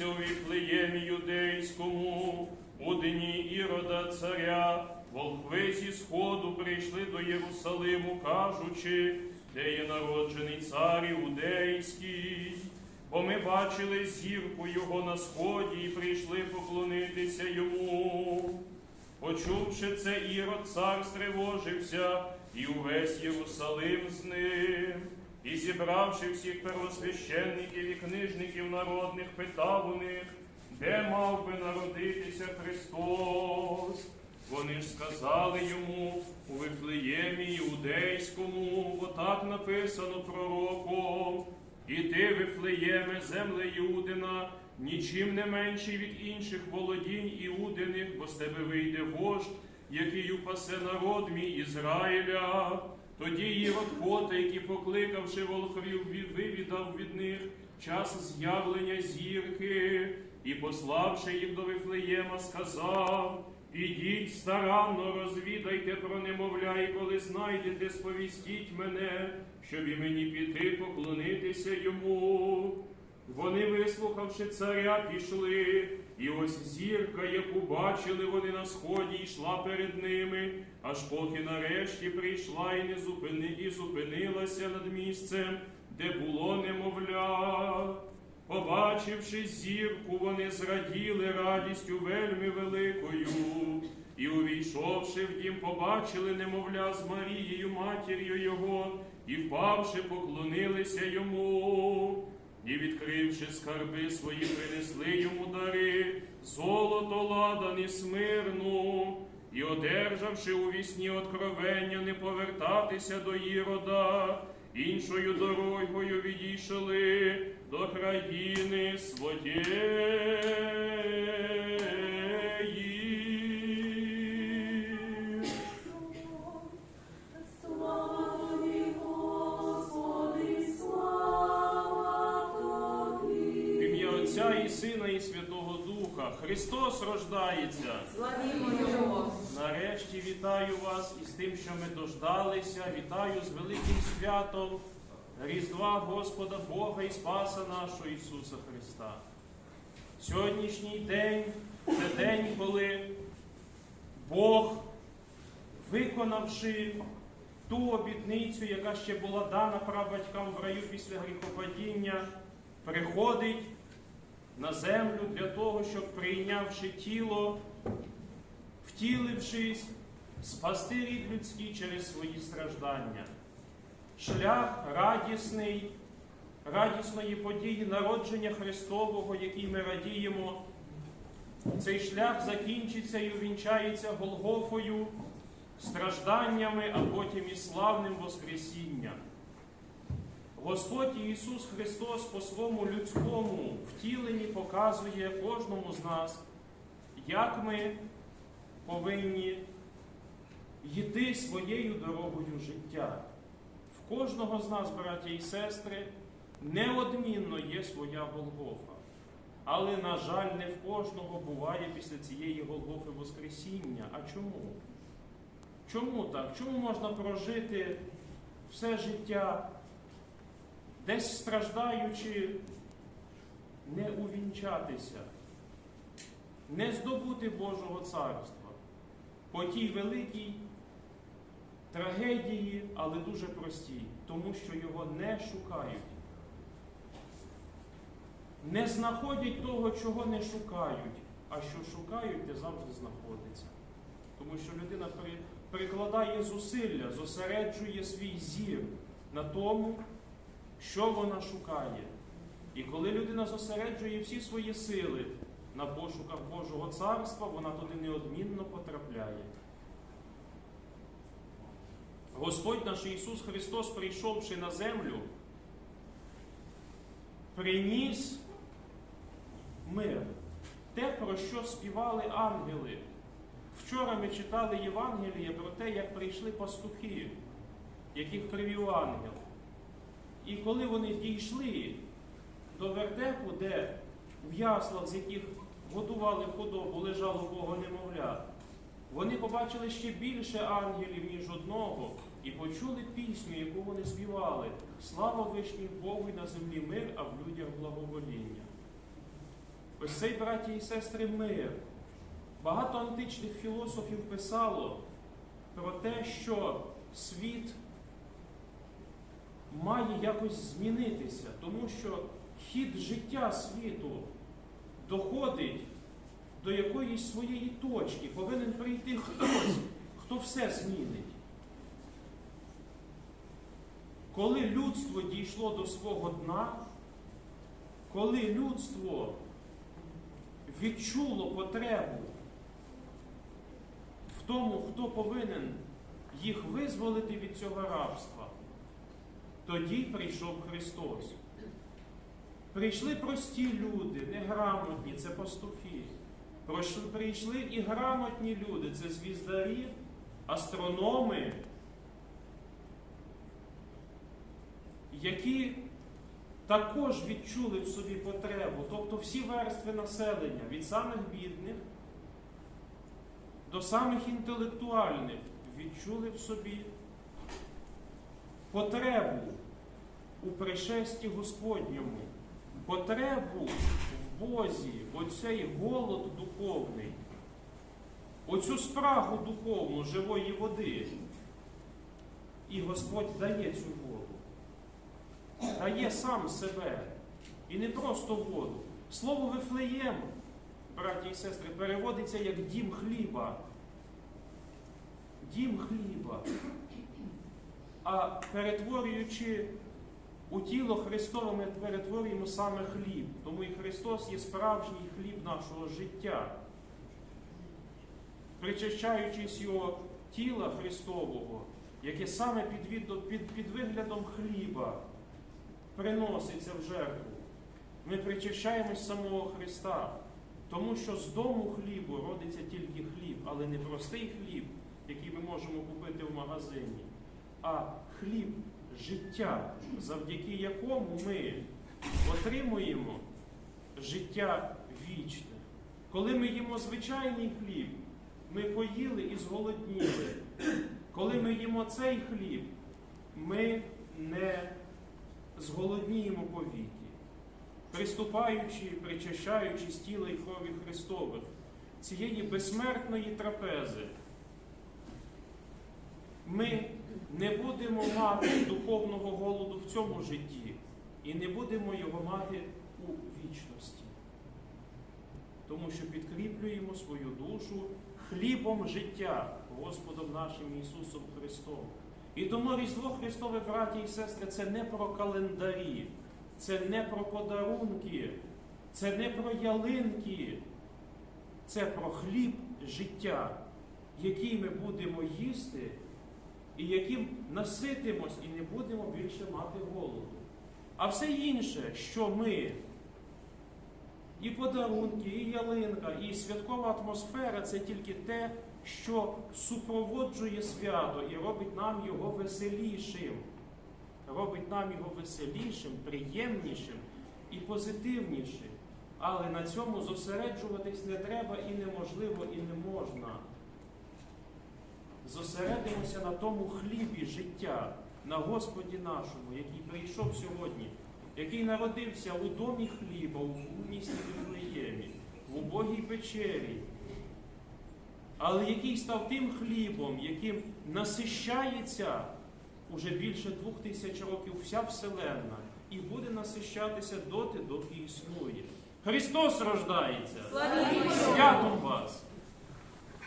народився у Віплеємі юдейському, у дні ірода царя, волхви зі сходу прийшли до Єрусалиму, кажучи, де є народжений цар іудейський. Бо ми бачили зірку його на сході і прийшли поклонитися йому. Почувши це, ірод цар стривожився і увесь Єрусалим з ним. І зібравши всіх первосвященників і книжників народних, питав у них, де мав би народитися Христос. Вони ж сказали йому у Вифлеємі Іудейському, бо так написано пророком. І ти, Вифлеєме, земле Іудина, нічим не менший від інших володінь Іудиних, бо з тебе вийде вождь, який упасе народ мій Ізраїля. Тоді Ірод який, покликавши волхвів, ві- вивідав від них час з'явлення зірки, і, пославши їх до Вифлеєма, сказав: Ідіть старанно розвідайте про немовля, і коли знайдете, сповістіть мене, щоб і мені піти поклонитися йому. Вони, вислухавши царя, пішли, і ось зірка, яку бачили вони на сході, йшла перед ними, аж поки нарешті прийшла і не зупини, і зупинилася над місцем, де було немовля. Побачивши зірку, вони зраділи радістю вельми великою, і, увійшовши в дім, побачили немовля з Марією, матір'ю його, і, впавши, поклонилися йому. І, відкривши скарби свої, принесли йому дари, золото, ладан і смирну, і, одержавши у вісні откровення, не повертатися до Ірода, іншою дорогою відійшли до країни своєї. Отця і Сина, і Святого Духа. Христос рождається. Славімо Його. Нарешті вітаю вас із тим, що ми дождалися. Вітаю з великим святом Різдва Господа Бога і Спаса нашого Ісуса Христа. Сьогоднішній день це день, коли Бог, виконавши ту обітницю, яка ще була дана прабатькам в раю після гріхопадіння, приходить на землю для того, щоб прийнявши тіло, втілившись, спасти рід людський через свої страждання. Шлях радісний, радісної події народження Христового, який ми радіємо. Цей шлях закінчиться і увінчається Голгофою, стражданнями, а потім і славним Воскресінням. Господь Ісус Христос по своєму людському втіленні показує кожному з нас, як ми повинні йти своєю дорогою життя. В кожного з нас, браття і сестри, неодмінно є своя Голгофа. Але, на жаль, не в кожного буває після цієї Голгофи Воскресіння. А чому? Чому так? Чому можна прожити все життя, десь страждаючи, не увінчатися, не здобути Божого царства по тій великій трагедії, але дуже простій, тому що його не шукають. Не знаходять того, чого не шукають, а що шукають, те завжди знаходиться. Тому що людина прикладає зусилля, зосереджує свій зір на тому, що вона шукає. І коли людина зосереджує всі свої сили на пошуках Божого царства, вона туди неодмінно потрапляє. Господь наш Ісус Христос, прийшовши на землю, приніс мир. Те, про що співали ангели. Вчора ми читали Євангеліє про те, як прийшли пастухи, яких привів ангел. І коли вони дійшли до вертепу, де в яслах, з яких годували худобу, лежало Бога немовля, вони побачили ще більше ангелів, ніж одного, і почули пісню, яку вони співали. Слава вишній Богу на землі мир, а в людях благовоління. Ось цей, браті і сестри, мир, Багато античних філософів писало про те, що світ має якось змінитися, тому що хід життя світу доходить до якоїсь своєї точки, повинен прийти хтось, хто все змінить. Коли людство дійшло до свого дна, коли людство відчуло потребу в тому, хто повинен їх визволити від цього рабства, тоді прийшов Христос. Прийшли прості люди, неграмотні, це пастухи. Прийшли і грамотні люди, це звіздарі, астрономи, які також відчули в собі потребу, тобто всі верстви населення, від самих бідних до самих інтелектуальних, відчули в собі потребу у пришесті Господньому, потребу в Бозі, оцей голод духовний, оцю спрагу духовну живої води. І Господь дає цю воду дає сам себе. І не просто воду. Слово Вифлеєм, браті і сестри, переводиться як дім хліба. Дім хліба. А перетворюючи у тіло Христове, ми перетворюємо саме хліб. Тому і Христос є справжній хліб нашого життя. Причащаючись його тіла Христового, яке саме під, від- під, під виглядом хліба приноситься в жертву. Ми причащаємось самого Христа, тому що з дому хлібу родиться тільки хліб, але не простий хліб, який ми можемо купити в магазині, а хліб життя, завдяки якому ми отримуємо життя вічне. Коли ми їмо звичайний хліб, ми поїли і зголодніли. Коли ми їмо цей хліб, ми не зголодніємо повіки, приступаючи, причащаючись тіла і крові Христових, цієї безсмертної трапези, ми не будемо мати духовного голоду в цьому житті і не будемо його мати у вічності. Тому що підкріплюємо свою душу хлібом життя Господом нашим Ісусом Христом. І тому Різдво Христове, браті і сестри, це не про календарі, це не про подарунки, це не про ялинки, це про хліб життя, який ми будемо їсти, і яким наситимось і не будемо більше мати голоду. А все інше, що ми, і подарунки, і ялинка, і святкова атмосфера це тільки те, що супроводжує свято і робить нам його веселішим. Робить нам його веселішим, приємнішим і позитивнішим. Але на цьому зосереджуватись не треба і неможливо, і не можна. Зосередимося на тому хлібі життя, на Господі нашому, який прийшов сьогодні, який народився у домі хліба, у місті Вифлеємі, в убогій печері, але який став тим хлібом, яким насищається уже більше двох тисяч років вся Вселенна і буде насищатися доти, доки існує. Христос рождається! Святом вас!